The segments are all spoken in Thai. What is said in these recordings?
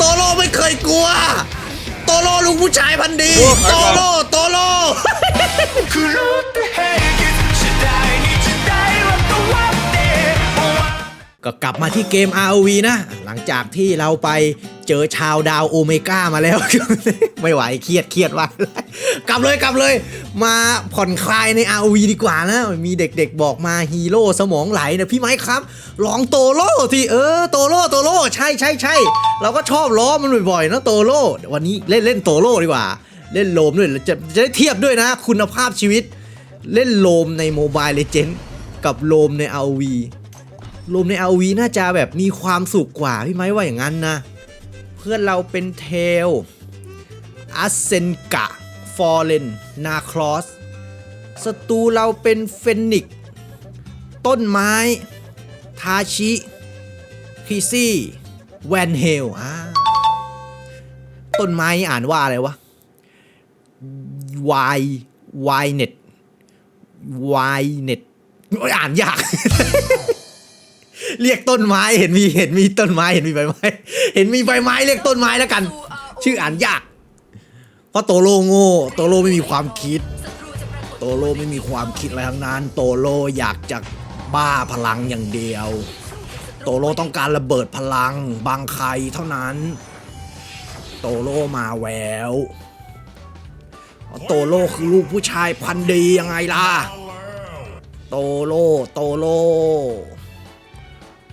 ตโลไม่เคยกลัวตโลลุงผู้ชายพันดีตโลตโลก็กลับมาที่เกม ROV นะ หลังจากที่เราไป เจอชาวดาวโอเมก้ามาแล้ว ไม่ไหวเครียดเครียดว่ากลับเลยกลับเลย มาผ่อนคลายใน ROV ดีกว่านะมีเด็กๆบอกมาฮีโร่สมองไหลนะพี่ไม้ครับ ลองโตโร่สิเออโตโร่โตโร่ใช่ใช่ใช่เราก็ชอบล้อมันบ่อยๆนะโตโร่วันนี้เล่นเล่นโตโร่ดีกว่า เล่นโลมด้วยจะจะได้เทียบด้วยนะ คุณภาพชีวิต เล่นโลมในโมบายเลเจนด์กับโลมใน ROV รมใน RV น่าจะแบบมีความสุขกว่าพี่ไม้ว่าอย่างนั้นนะ เพื่อนเราเป็นเทลอัสเซนกะ ฟอร์เรน นาคลอสศัตรูเราเป็นเฟนิก ต้นไม้ ทาชิคริซี่ แวนเฮลอ่าต้นไม้อ่านว่าอะไรวะ Y Y net Y net อ่านยาก เรียกต้นไม้เห็นมีเห็นมีต้นไม้เห็นมีใบไม้ เห็นมีใบไม้เรียกต้นไม้แล้วกัน ชื่ออ่านยาก เพราะโตโลโง่โตโลไม่มีความคิด โตโลไม่มีความคิดอะไรทั้งนั้น โตโลอยากจะบ้าพลังอย่างเดียว โตโลต้องการระเบิดพลังบางใครเท่านั้น โตโลมาแววเพราะโตโลคือลูกผู้ชายพันดียังไงล่ะ โตโล โตโล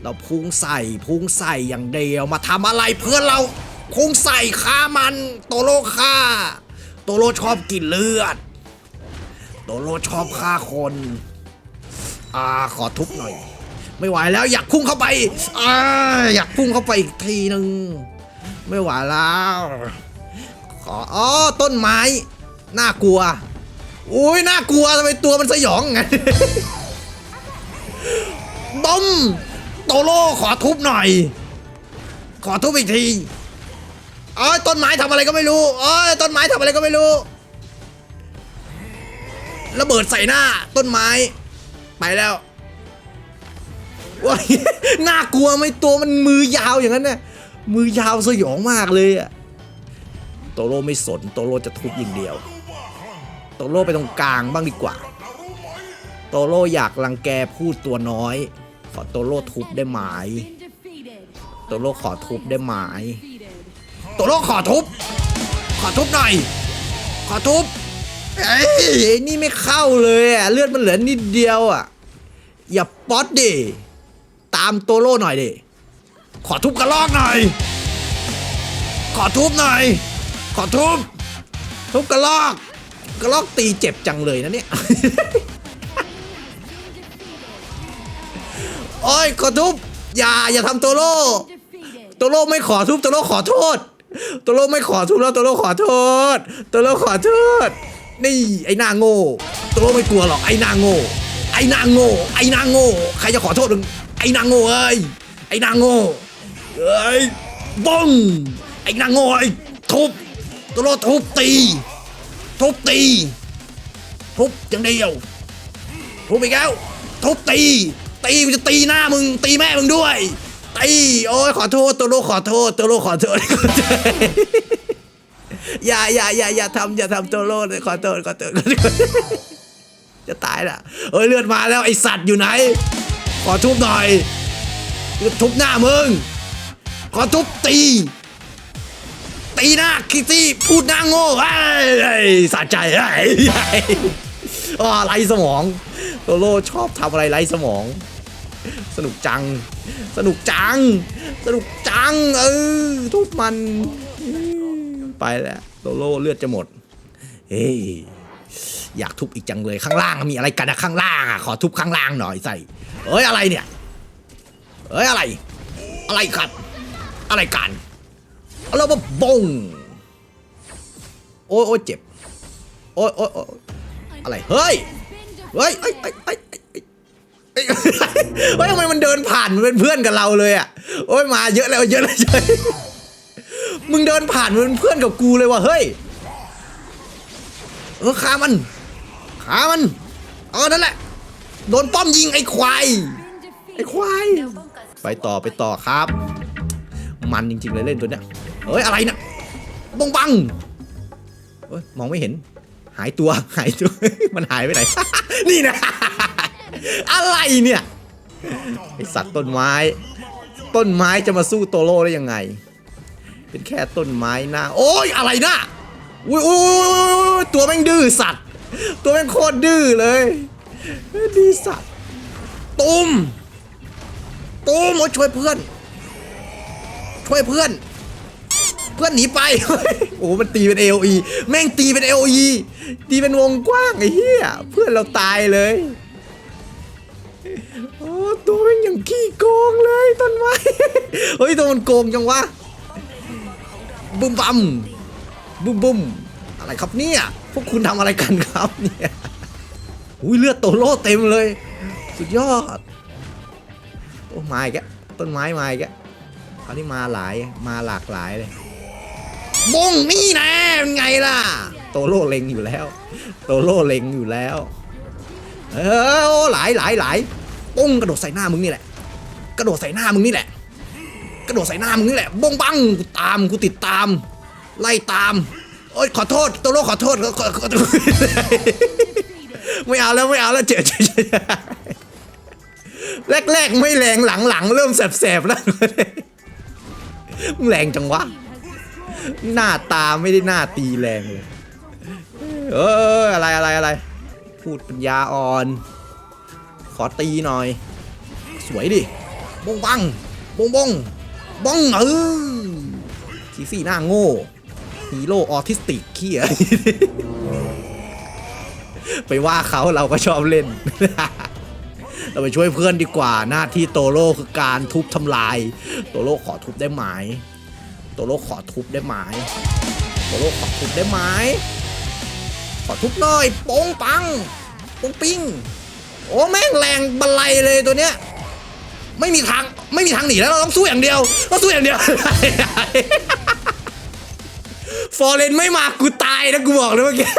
เราพุ่งใส่พุ่งใส่อย่างเดียวมาทำอะไรเพื่อนเราพุ่งใส่ฆ่ามัน โตโลฆ่า โตโลชอบกินเลือด โตโลชอบฆ่าคนอ่าขอทุบหน่อย ไม่ไหวแล้วอยากพุ่งเข้าไปอ่าอยากพุ่งเข้าไปอีกทีหนึ่งไม่ไหวแล้วขออ๋อต้นไม้น่ากลัวอุ้ยน่ากลัวทำไมตัวมันสยองไงบอม โตโร่ขอทุบหน่อย ขอทุบอีกทีเอ้ยต้นไม้ทำอะไรก็ไม่รู้เอ้ยต้นไม้ทำอะไรก็ไม่รู้ระเบิดใส่หน้าต้นไม้ ไปแล้วว้ายน่ากลัวไหมตัวมันมือยาวอย่างนั้นเนี่ยมือยาวสยองมากเลยอะโตโร่ไม่สนโตโร่จะทุบอย่างเดียว โตโร่ไปตรงกลางบ้างดีกว่า โตโร่อยากรังแกพูดตัวน้อย ขอโตโร่ทุบได้ไหมโตโร่ขอทุบได้ไหมโตโร่ขอทุบ ขอทุบหน่อย ขอทุบเอ้ยนี่ไม่เข้าเลยอะเลือดมันเหลือนิดเดียวอะ อย่าป๊อตดิตามโตโร่หน่อยดิขอทุบกระลอกหน่อย ขอทุบหน่อย ขอทุบ ทุบกระลอก กระลอกตีเจ็บจังเลยนะเนี่ย โอ้ยขอทุบอย่าอย่าทำโตโร่โตโร่ไม่ขอทุบโตโร่ขอโทษโตโร่ไม่ขอทุบแล้วโตโร่ขอโทษโตโร่ขอโทษ นี่ไอ้หน้าโง่โตโร่ไม่กลัวหรอกไอ้หน้าโง่ไอ้หน้าโง่ไอ้หน้าโง่ใครจะขอโทษมึงไอ้หน้าโง่เอ้ยไอ้หน้าโง่เอ้ยบ้องไอ้หน้าโง่ไอ้ทุบโตโร่ทุบตีทุบตีทุบอย่างเดียวทุบอีกแล้วทุบตี ตีกูจะตีหน้ามึง ตีแม่มึงด้วยตีโอ้ยขอโทษตัวโลขอโทษตัวโลขอโทษอย่าอย่าอย่าอย่าทำอย่าทำตัวโลเลยขอโทษขอโทษจะตายละเอ้ยเลือดมาแล้วไอสัตว์อยู่ไหน ขอทุบหน่อยจะทุบหน้ามึง ขอทุบตี ตีหน้าคิตตี้พูดหน้าโง่ไอ้ไอ้สะใจไอ้ไอ้อ๋อไรสมอง โตโร่ชอบทำอะไรไร้สมอง สนุกจัง สนุกจัง สนุกจัง เออ ทุบมัน ไปแล้วโตโร่เลือดจะหมด เฮ้ย อยากทุบอีกจังเลยข้างล่างมีอะไรกันนะข้างล่างอะขอทุบข้างล่างหน่อยใส่เอ้ยอะไรเนี่ย เอ้ยอะไร อะไรครับ อะไรกันแล้วมาบงโอ้ยโอ้ยเจ็บ โอ้ยโอ้ยโอ้ยอะไร เฮ้ย เฮ้ยเฮ้ยเฮ้ย เฮ้ยเฮ้ยทำไมมันเดินผ่านมันเป็นเพื่อนกับเราเลยอะโอ้ยมาเยอะแล้วเยอะแล้วเยมึงเดินผ่านมันเป็นเพื่อนกับกูเลยว่ะเฮ้ยเออขามันขามันเออนั่นแหละโดนป้อมยิงไอ้ควายไอ้ควายไปต่อไปต่อครับ มันจริงๆเลยเล่นตัวเนี้ยเอ้ยอะไรนะบงบังเอ้ยมองไม่เห็น หายตัวหายตัวมันหายไปไหน นี่นะ อะไรเนี่ย ไอสัตว์ต้นไม้ ต้นไม้จะมาสู้โตโร่ได้ยังไง เป็นแค่ต้นไม้หน้า โอ้ยอะไรนะอุ้ยอุ้ยตัวแม่งดื้อสัตว์ ตัวแม่งโคตรดื้อเลยดีสัตว์ตุ้มตุ้มโอ้ยช่วยเพื่อน ช่วยเพื่อน เพื่อนหนีไป โอ้มันตีเป็น AOE แม่งตีเป็น AOE ตีเป็นวงกว้างไอ้เหี้ย เพื่อนเราตายเลย ตัวม่งอย่างขี้โกงเลยต้นไม้ เฮ้ยตัวมันโกงจังวะบุ้มบัมบุ้มบุ้มอะไรครับเนี่ยพวกคุณทำอะไรกันครับเนี่ยอุ้ยเลือดโตโล่เต็มเลย สุดยอดโอ้ไม้แกต้นไม้ไม้แกคราวนี้มาหลายมาหลากหลายเลยบงนี่นะเป็นไงล่ะ โตโล่เล็งอยู่แล้ว โตโล่เล็งอยู่แล้ว เออหลายหลายหลาย ป้งกระโดดใส่หน้ามึงนี่แหละ กระโดดใส่หน้ามึงนี่แหละ กระโดดใส่หน้ามึงนี่แหละบงบังกูตามกูติดตาม ไล่ตามโอ๊ยขอโทษโตโร่ขอโทษขอขอโทษไม่เอาแล้วไม่เอาแล้วเจ็บเจ็บเจ็บแรกๆไม่แรงหลังๆเริ่มแสบๆแล้วแรงจังวะ หน้าตาไม่ได้หน้าตีแรงเลย เอออะไรอะไรอะไร พูดปัญญาอ่อน ขอตีหน่อย สวยดิบงบังบงบงบงเออทีซี่หน้าโง่ฮีโร่ออทิสติกเขี้ยไปว่าเขาเราก็ชอบเล่น เราไปช่วยเพื่อนดีกว่าหน้าที่โตโร่คือการทุบทำลาย โตโร่ขอทุบได้ไหมโตโร่ขอทุบได้ไหมโตโร่ขอทุบได้ไหมขอทุบหน่อยปงปังโป้งปิ้ง โอ้แม่งแรงบันไลเลยตัวเนี้ยไม่มีทางไม่มีทางหนีแล้วเราต้องสู้อย่างเดียวต้องสู้อย่างเดียวฟอร์เรนไม่มากูตายนะกูบอกเลยเมื่อกี้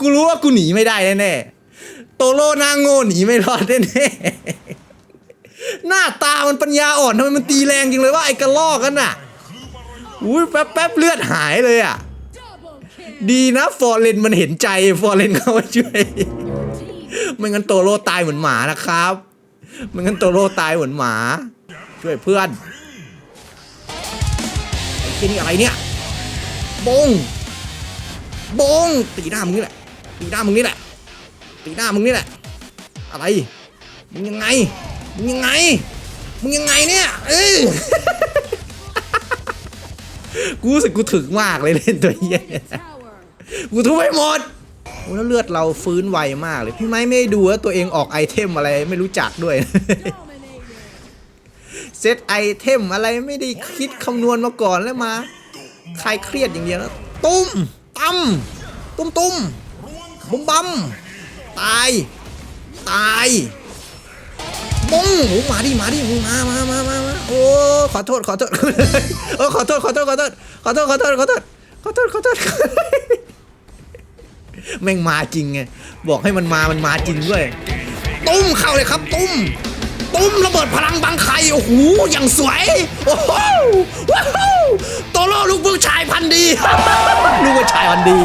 กูรู้ว่ากูหนีไม่ได้แน่ๆโตโร่หน้าโง่หนีไม่รอดแน่ๆหน้าตามันปัญญาอ่อนทำไมมันตีแรงจริงเลยว่าไอ้กระลอกกันน่ะอุ้ยแป๊บแป๊บเลือดหายเลยอะ ดีนะฟอร์เรนมันเห็นใจฟอร์เรนเข้ามาช่วย ไม่งั้นโตโร่ตายเหมือนหมานะครับไม่งั้นโตโร่ตายเหมือนหมา ช่วยเพื่อนไอ้ที่นี่อะไรเนี่ยบงบงตีหน้ามึงนี่แหละตีหน้ามึงนี่แหละตีหน้ามึงนี่แหละ อะไรมึงยังไงมึงยังไงมึงยังไงเนี่ยเอ้ยกูรู้สึกกูถึกมากเลยเล่นตัวเหี้ยเนี่ยกูทุบไปหมด อ้แล้วเลือดเราฟื้นไวมากเลย พี่ไม้ไม่ดูว่าตัวเองออกไอเทมอะไรไม่รู้จักด้วย เซตไอเทมอะไรไม่ได้คิดคำนวณมาก่อนแล้วมาใครเครียดอย่างเดียวนะตุ้มตั้มตุ้มตุ้มบุ้มบัมตาย ตายบุ้งโอ้มาดิมาดิมามามามามาโอ้ขอโทษขอโทษเออขอโทษขอโทษขอโทษขอโทษขอโทษขอโทษขอโทษขอโทษ แม่งมาจริงไงบอกให้มันมามันมาจริงด้วย ตุ้มเข้าเลยครับ ตุ้ม ตุ้มระเบิดพลังบังไข่โอ้โหอย่างสวยโอ้โหว้าวโตโร่ลูกผู้ชายพันดีลูกผู้ชายพันดี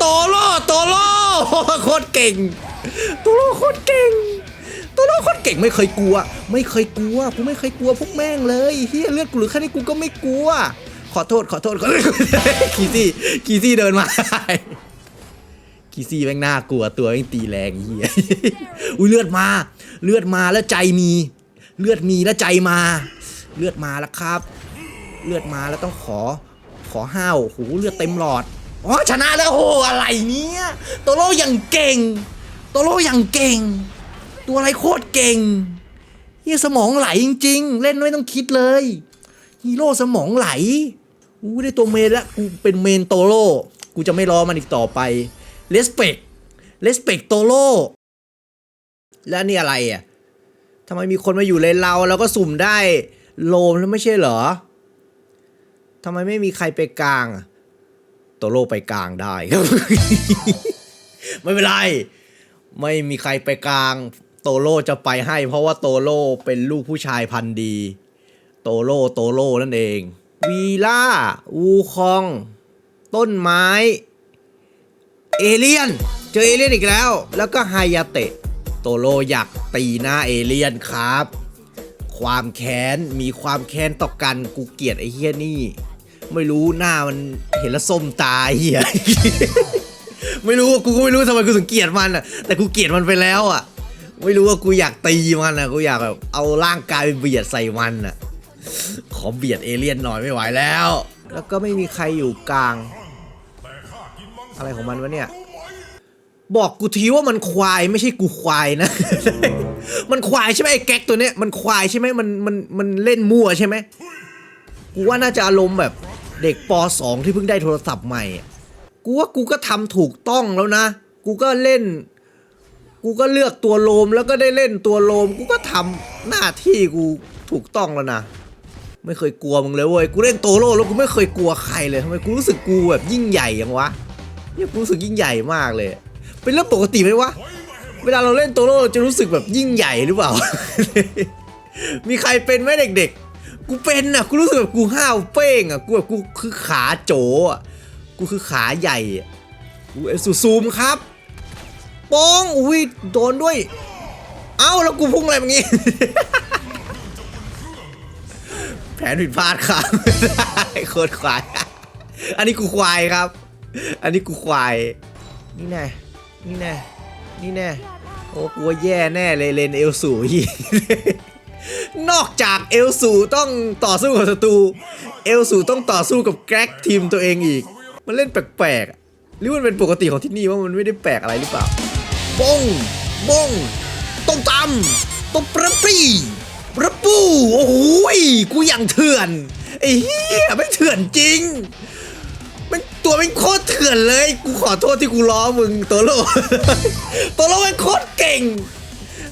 โตโร่โตโร่โคตรเก่ง โตโร่โคตรเก่งโตโร่โคตรเก่งไม่เคยกลัว ไม่เคยกลัวกูไม่เคยกลัวพวกแม่งเลยเฮียเลือดกูหรือแค่นี้กูก็ไม่กลัว ขอโทษขอโทษขอโทษคีซี่คีซี่เดินมา คีซี่แม่งน่ากลัวตัวแม่งตีแรงเฮียอุ้ยเลือดมา เลือดมาแล้วใจมี เลือดมีแล้วใจมา เลือดมาแล้วครับ เลือดมาแล้วต้องขอ ขอห้าวโหเลือดเต็มหลอดอ๋อชนะแล้วโหอะไรเนี้ยโตโร่อย่างเก่งโตโร่อย่างเก่ง ตัวอะไรโคตรเก่งเฮียสมองไหลจริง ๆ เล่นไม่ต้องคิดเลยฮีโร่สมองไหลอู้ได้ตัวเมนแล้วกูเป็นเมนโตโร่กูจะไม่รอมันอีกต่อไป เลสเปกเลสเปกโตโร่แล้วนี่อะไรอะทำไมมีคนมาอยู่เลนเราแล้วก็สุ่มได้โลมแล้วไม่ใช่เหรอทำไมไม่มีใครไปกลางอะโตโร่ไปกลางได้ครับไม่เป็นไร ไม่มีใครไปกลาง โตโร่จะไปให้ เพราะว่าโตโร่เป็นลูกผู้ชายพันดี โตโร่โตโร่นั่นเอง วีล่าวูคอง ต้นไม้ เอเลียน เจอเอเลียนอีกแล้ว แล้วก็ไฮยาเตะ โตโรอยากตีหน้าเอเลียนครับ ความแค้น มีความแค้นต่อกัน กูเกลียดไอ้เฮียนี่ ไม่รู้หน้ามันเห็นแล้วส้มตาเฮียไม่รู้กูก็ไม่รู้ทำไมกูถึงเกลียดมันอะ แต่กูเกลียดมันไปแล้วอะ ไม่รู้ว่ากูอยากตีมันอะ กูอยากแบบเอาร่างกายไปเบียดใส่มันอะ ขอเบียดเอเลี่ยนหน่อยไม่ไหวแล้ว แล้วก็ไม่มีใครอยู่กลาง อะไรของมันวะเนี่ย บอกกูทีว่ามันควายไม่ใช่กูควายนะ มันควายใช่ไหมไอ้แก๊กตัวเนี้ยมันควายใช่ไหมมันมันมันเล่นมั่วใช่ไหมกูว่าน่าจะอารมณ์แบบเด็กป .2 ที่เพิ่งได้โทรศัพท์ใหม่อะกูว่ากูก็ทำถูกต้องแล้วนะ กูก็เล่น กูก็เลือกตัวโลมแล้วก็ได้เล่นตัวโลม กูก็ทำหน้าที่กูถูกต้องแล้วนะไม่เคยกลัวมึงเลยเว้ย กูเล่นโตโร่แล้วกูไม่เคยกลัวใครเลยทำไมกูรู้สึกกูแบบยิ่งใหญ่ยังวะ เนี่ยรู้สึกยิ่งใหญ่มากเลย เป็นเรื่องปกติไหมวะ เวลาเราเล่นโตโร่จะรู้สึกแบบยิ่งใหญ่หรือเปล่า มีใครเป็นไหมเด็กๆ กูเป็นอะ กูรู้สึกแบบกูห้าวเป้งอะ กูแบบกูคือขาโจอะ กูคือขาใหญ่อะ กูเอสูซูมครับป้องอุ้ยโดนด้วย เอ้าแล้วกูพุ่งอะไรแบบนี้ แผนผิดพลาดครับโคตรควาย อันนี้กูควายครับ อันนี้กูควาย นี่แน่ นี่แน่ นี่แน่ โอ้กลัวแย่แน่เลยเลนเอลสูอีนอกจากเอลสูต้องต่อสู้กับศัตรู เอลสูต้องต่อสู้กับแกร็กทีมตัวเองอีก มันเล่นแปลกๆ หรือมันเป็นปกติของที่นี่ว่ามันไม่ได้แปลกอะไรหรือเปล่าบงบงต้มตำต้มประปีประปู โอ้โหกูอย่างเถื่อนไอ้เหี้ยไม่เถื่อนจริง มันตัวเป็นโคตรเถื่อนเลย กูขอโทษที่กูล้อมึงตัวโลตัวโลเป็นโคตรเก่ง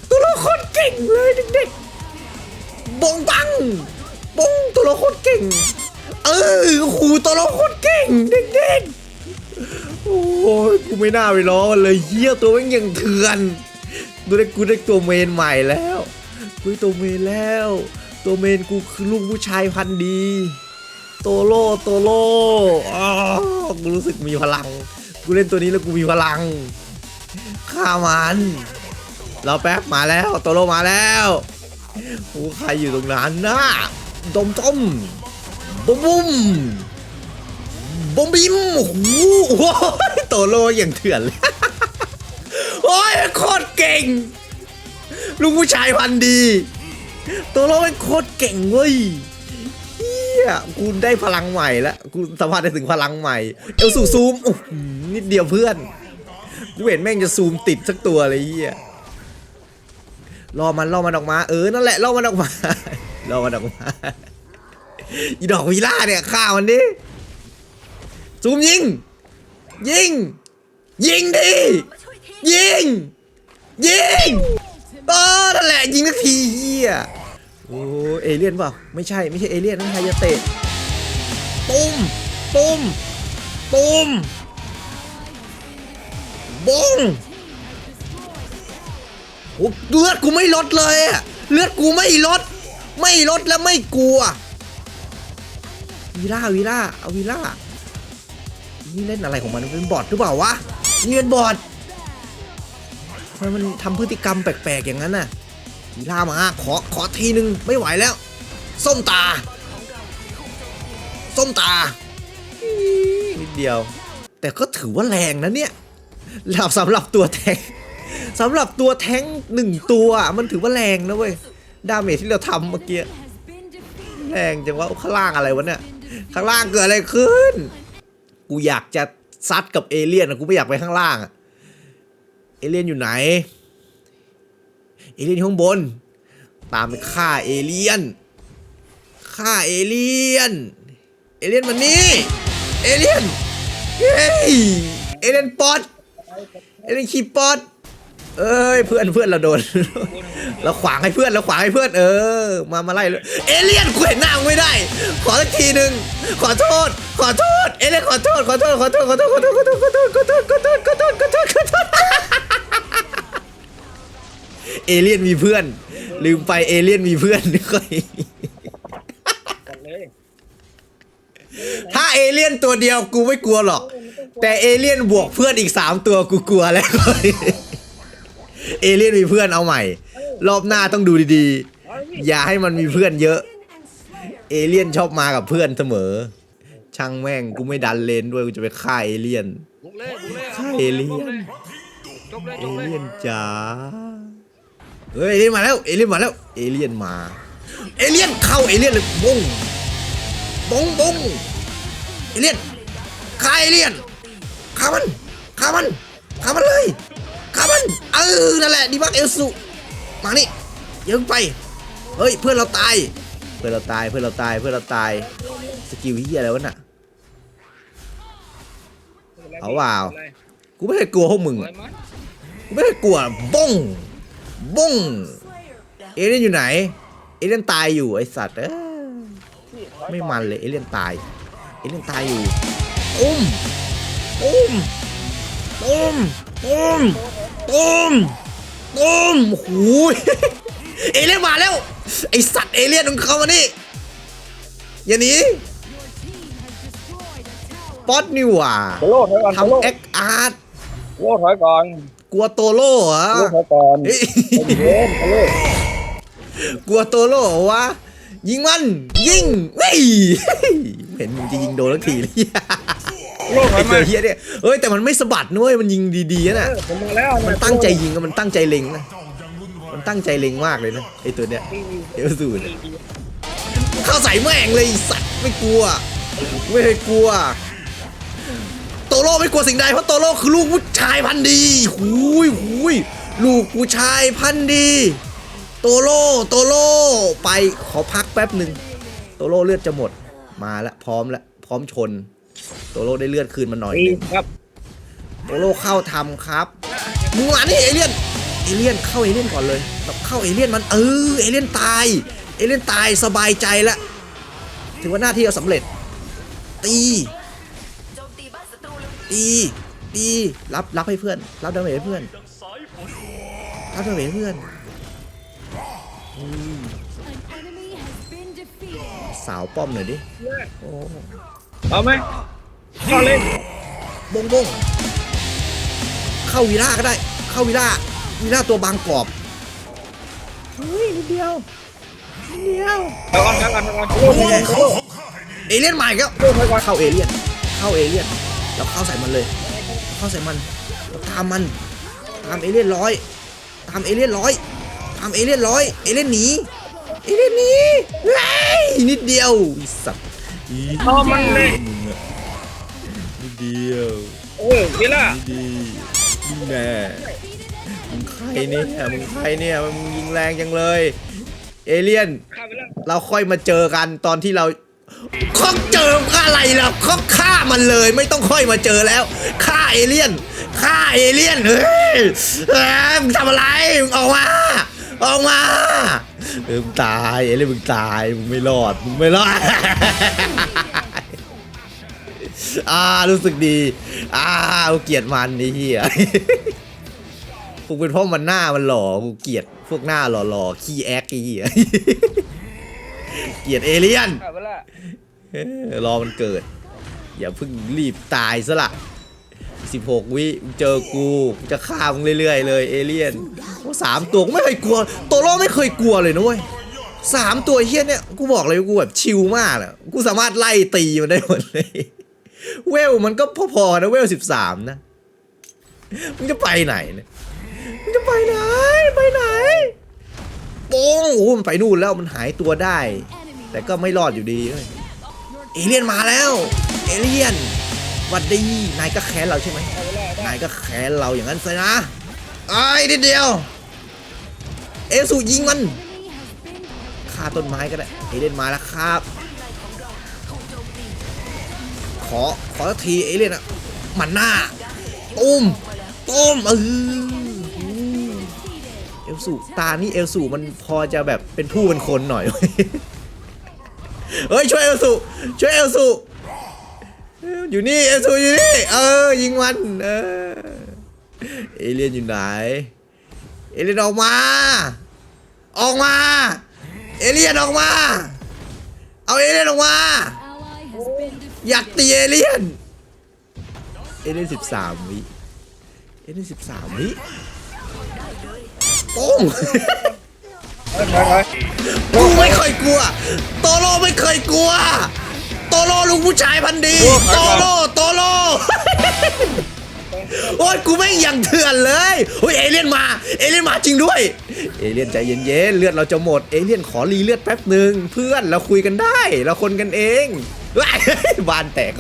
ตัวโลโคตรเก่งเลยเด็กๆบงบังบงตัวโลโคตรเก่ง เออโอ้โตัวโลโคตรเก่งเด็กๆโอ้ยกูไม่น่าไปล้อมันเลยเฮียตัวมันยังเถื่อนดูได้กูได้ตัวเมนใหม่แล้วกูได้ตัวเมนแล้ว ตัวเมนกูคือลูกผู้ชายพันดี โตโลโตโลอ้าวกูรู้สึกมีพลัง กูเล่นตัวนี้แล้วกูมีพลังฆ่ามันเรอแป๊บมาแล้วโตโลมาแล้วโอ้ใครอยู่ตรงนั้นนะดมต้มบุ้มบุ้มบุมบิมโอ้โหโตโลอย่างเถื่อนเลยโอ้ยโคตรเก่ง ลูกผู้ชายพันดี โตโลเป็นโคตรเก่งเว้ย ยกูได้พลังใหม่แล้วกูสัมผัสได้ถึงพลังใหม่ เอลสูซูมโอ้นิดเดียวเพื่อน กูเห็นแม่งจะซูมติดสักตัวเลยเฮียรอมันรอมันออกมา เออนั่นแหละรอมันออกมารอมันออกมาอีดอกวีล่าเนี่ยฆ่ามันดิซูมยิง ยิง ยิงดิยิง ยิงเออนั่นแหละยิงสักทีเฮีย อ้เอเลี่ยนเปล่าไม่ใช่ไม่ใช่เอเลี่ยนนั่นไฮยาเตะตุ้มตุ้มตุ้มบงโอ้เลือดกูไม่ลดเลยอะเลือดกูไม่ลด ไม่ลดและไม่กลัววีล่าวีล่าเอาวีล่านี่เล่นอะไรของมันเป็นบอทหรือเปล่าวะนี่เป็นบอททำไมมันทำพฤติกรรมแปลกๆอย่างนั้นน่ะ วีล่ามาขอขอทีนึงไม่ไหวแล้ว ส้มตา ส้มตานิดเดียว แต่ก็ถือว่าแรงนะเนี่ยแล้วสำหรับตัวแทงสำหรับตัวแทงหนึ่งตัวมันถือว่าแรงนะเว้ยดาเมจที่เราทำเมื่อกี้แรงจังว่าข้างล่างอะไรวะเนี่ยข้างล่างเกิดอะไรขึ้น กูอยากจะซัดกับเอเลี่ยนอะกูไม่อยากไปข้างล่างอะเอเลี่ยนอยู่ไหน เอเลี่ยนอยู่ข้างบน ตามไปฆ่าเอเลี่ยนฆ่าเอเลี่ยน เอเลี่ยนมันนี่เอเลี่ยนเฮ้ยเอเลี่ยนปอดเอเลี่ยนขี้ปอดเอ้ยเพื่อนเพื่อนเราโดน เราขวางให้เพื่อนเราขวางให้เพื่อน เออ มามาไล่เลยเอเลี่ยนกูเห็นหน้ามึงไม่ได้ ขอสักทีหนึ่งขอโทษ ขอโทษเอเลี่ยนขอโทษขอโทษขอโทษขอโทษขอโทษขอโทษขอโทษขอโทษขอโทษขอโทษขอโทษขอโทษ เอเลี่ยนมีเพื่อน ลืมไปเอเลี่ยนมีเพื่อนด้วยเลยถ้าเอเลี่ยนตัวเดียวกูไม่กลัวหรอก แต่เอเลี่ยนบวกเพื่อนอีกสามตัวกูกลัวแล้วเอเลี่ยนมีเพื่อนเอาใหม่ รอบหน้าต้องดูดีๆ อย่าให้มันมีเพื่อนเยอะ เอเลี่ยนชอบมากับเพื่อนเสมอ ช่างแม่งกูไม่ดันเลนด้วยกูจะไปฆ่าเอเลี่ยนบุกเลยบุกเลยฆ่าเอเลี่ยนจบเลยเอจบเลยเลี่ยนจ๋า เฮ้ยเอเลี่ยนมาแล้วเอเลี่ยนมาแล้วเอเลี่ยนมาเอเลี่ยนเข้าเอเลี่ยนเลยบงบงบงเอเลี่ยนฆ่าเอเลี่ยนฆ่ามันฆ่ามันฆ่ามันเลยฆ่ามันเออนั่นแหละดีมากเอลสุมานี่ยังไปเฮ้ยเพื่อนเราตาย เพื่อนเราตายเพื่อนเราตายเพื่อนเราตายสกิลเฮียอะไรวะน่ะเอาเปล่ากูไม่เคยกลัวพวกมึงกูไม่ได้กลัวบ้ง บ้งเอเลี่ยนอยู่ไหน เอเลี่ยนตายอยู่ไอสัตว์เอ้ยไม่มันเลยเอเลี่ยนตาย เอเลี่ยนตายอยู่อุ้มอุ้มตุ้มตุ้มตุ้มตุ้มโอ้โหยเอเลี่ยนมาแล้ว ไอสัตว์เอเลี่ยนมึงเข้ามานี่อย่าหนีป๊อตนี่หว่าโตโล่ถอยก่อนโตโล่ทำเอ็กอาร์ตโตโล่ถอยก่อน กลัวโตโล่เหรอโตโล่ถอยก่อนเฮ้ยใจเย็นโตโล่กลัวโตโล่เหรอวะ ยิงมัน ยิงเฮ้ยเห็นมึงจะยิงโดนสักทีเลยโตโล่ถอไอ้ยตัมาวเฮียเนี่ยเอ้ยแต่มันไม่สะบัดนุ้ยมันยิงดีๆนะเออผมมาแล้วมันตั้งใจยิงอะมันตั้งใจเล็งนะมันตั้งใจเล็งมากเลยนะไอ้ตัวเนี้ยเอลสูนยเข้าใส่แม่งเลยไอ้สัตว์ไม่กลัว ไม่เคยกลัว โตโร่ไม่กลัวสิ่งใดเพราะโตโร่คือลูกผู้ชายพันธุ์ดีหูยหูยลูกผู้ชายพันธุ์ดี โตโร่โตโร่ไปขอพักแป๊บหนึ่งโตโร่เลือดจะหมดมาแล้วพร้อมแล้วพร้อมชน โตโร่ได้เลือดคืนมาหน่อยดีหนึงครับโตโร่เข้าทำครับมึงมานี่เอเลี่ยนเอเลี่ยนเข้าเอเลี่ยนก่อนเลยแบบเข้าเอเลี่ยนมันเออเอเลี่ยนตายเอเลี่ยนตายสบายใจแล้วถือว่าหน้าที่เราสำเร็จตี ตีตีรับรับให้เพื่อน รับดาเมจให้เพื่อนรับดาเมจให้เพื่อนอืม An enemy has been defeated. สาวป้อมหน่อยดิโอ้เอาไหมเข้าเล่นบงบงเข้าวีล่าก็ได้ เข้าวีล่าวีล่าตัวบางกรอบเฮ้ยนิดเดียวนิดเดียวถอยก่อนถอยก่อนถอยก่อนโตโล่ถอยก่อนโตโล่เอเลี่ยนใหม่ก็โตโล่ถอยก่อนเข้าเอเลี่ยนเข้าเอเลี่ยน แล้วเข้าใส่มันเลยเราเข้าใส่มันเราตามมัน ตามเอเลี่ยนร้อย ตามเอเลี่ยนร้อย ตามเอเลี่ยนร้อย เอเลี่ยนหนี เอเลี่ยนหนีเฮ้ยนิดเดียวไอีสัตว์อีเอามันเลยมึงอะนิดเดียวเออดีละดีดีแน่มึงใครเนี่ยมึงใครเนี่ยมึงยิงแรงจังเลย เอเลี่ยนเข้าไปแล้วเราค่อยมาเจอกันตอนที่เรา ข้องเจออะไรล่ะข้องฆ่ามันเลยไม่ต้องค่อยมาเจอแล้วฆ่าเอเลี่ยนฆ่าเอเลี่ยนเฮ้ยมึงทำอะไรมึงออกมาออกมาเออมึงตายเอเลี่ยนมึงตายมึงไม่รอดมึงไม่รอดอ่ารู้สึกดี อ่าเกลียดมันนี่เฮียกูเป็นเพราะมันหน้ามันหล่อกูเกลียดพวกหน้าหล่อๆขี้แอ๊กไอ้เฮีย เกลียดเอเลี่ยนเข้าไปแล้วเออรอมันเกิด อย่าเพิ่งรีบตายซะละ16 วิเจอกูกูจะฆ่ามึงเรื่อยๆเลยเอเลี่ยนโอ้สามตัวกูไม่เคยกลัวตัวโลกไม่เคยกลัวเลยนะเว้ยสามตัวเฮี้ยเนี่ยกูบอกเลยกูแบบชิลมากอะกูสามารถไล่ตีมันได้หมดเลยเวลมันก็พอๆนะเวลสิบสามนะมึงจะไปไหนเนี่ยมึงจะไปไหนไปไหน โป้งโอ้มันไปนู่นแล้วมันหายตัวได้ แต่ก็ไม่รอดอยู่ดีเอเลี่ยนมาแล้ว เอเลี่ยนวัดดีนายก็แค้นเราใช่ไหมนายก็แค้นเราอย่างนั้นสินะไอ้นิดเดียว เอลสูยิงมันฆ่าต้นไม้ก็ได้เอเลี่ยนมาแล้วครับ ขอขอทีเอเลี่ยนอะหมันหน้าตุ้มตุ้มเออ ลสูตานี่เอลสูมันพอจะแบบเป็นผู้เป็นคนหน่อย เฮ้ยช่วยเอลสูช่วยเอลสูอยู่นี่เอลสูอยู่นี่เออยิงมันเออเอเลียนอยู่ไหนเอเลียนออกมา ออกมา เอเลียนออกมา เอาเอเลียนออกมา อยากตีเอเลียน เอเลียนสิบสามวิ เอเลียนสิบสามวิ ป้งถอยถอยกูไม่เคยกลัว โตโร่ไม่เคยกลัว โตโร่ลุงผู้ชายพันธุ์ดี โตโร่โตโร่โอ้ยกูไม่งอย่างเถื่อนเลยโอ้ยเอเลี่ยนมา เอเลี่ยนมาจริงด้วย เอเลี่ยนใจเย็นๆ เลือดเราจะหมด เอเลี่ยนขอรีเลือดแป๊บหนึ่งเพื่อนเราคุยกันได้ เราคนกันเองว้ายบ้านแตก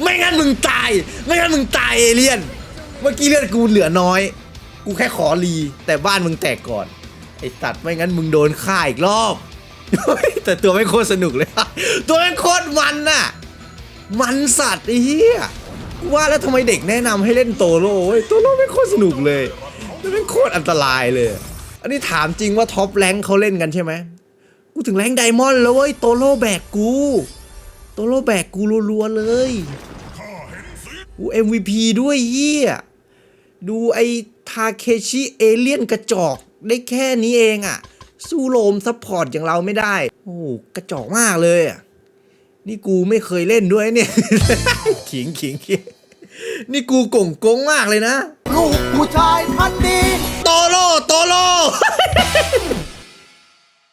ไม่งั้นมึงตาย ไม่งั้นมึงตายเอเลี่ยน เมื่อกี้เลือดกูเหลือน้อย กูแค่ขอรีแต่บ้านมึงแตกก่อน ไอสัตว์ไม่งั้นมึงโดนฆ่าอีกรอบ แต่ตัวไม่โคตรสนุกเลย ตัวไม่โคตรมันน่ะ มันสัตว์ไอ้เหี้ยว่าแล้วทำไมเด็กแนะนำให้เล่นโตโร่เว้ยโตโร่ไม่โคตรสนุกเลยมันเป็นโคตรอันตรายเลย อันนี้ถามจริงว่าท็อปแรงค์เขาเล่นกันใช่ไหมกูถึงแรงค์ไดมอนด์แล้วเว้ยโตโร่แบกกู โตโร่แบกกูรัวๆเลยกู MVP ด้วยเหี้ยดูไอ ทาเคชิเอเลียนกระจอกได้แค่นี้เองอะสู้โลมซัพพอร์ตอย่างเราไม่ได้ โอ้โหกระจอกมากเลยอะนี่กูไม่เคยเล่นด้วยเนี่ย ขิงขิงขิงนี่กูก่งกงมากเลยนะ ลูกผู้ชายพันธุ์ดี โตโร่โตโร่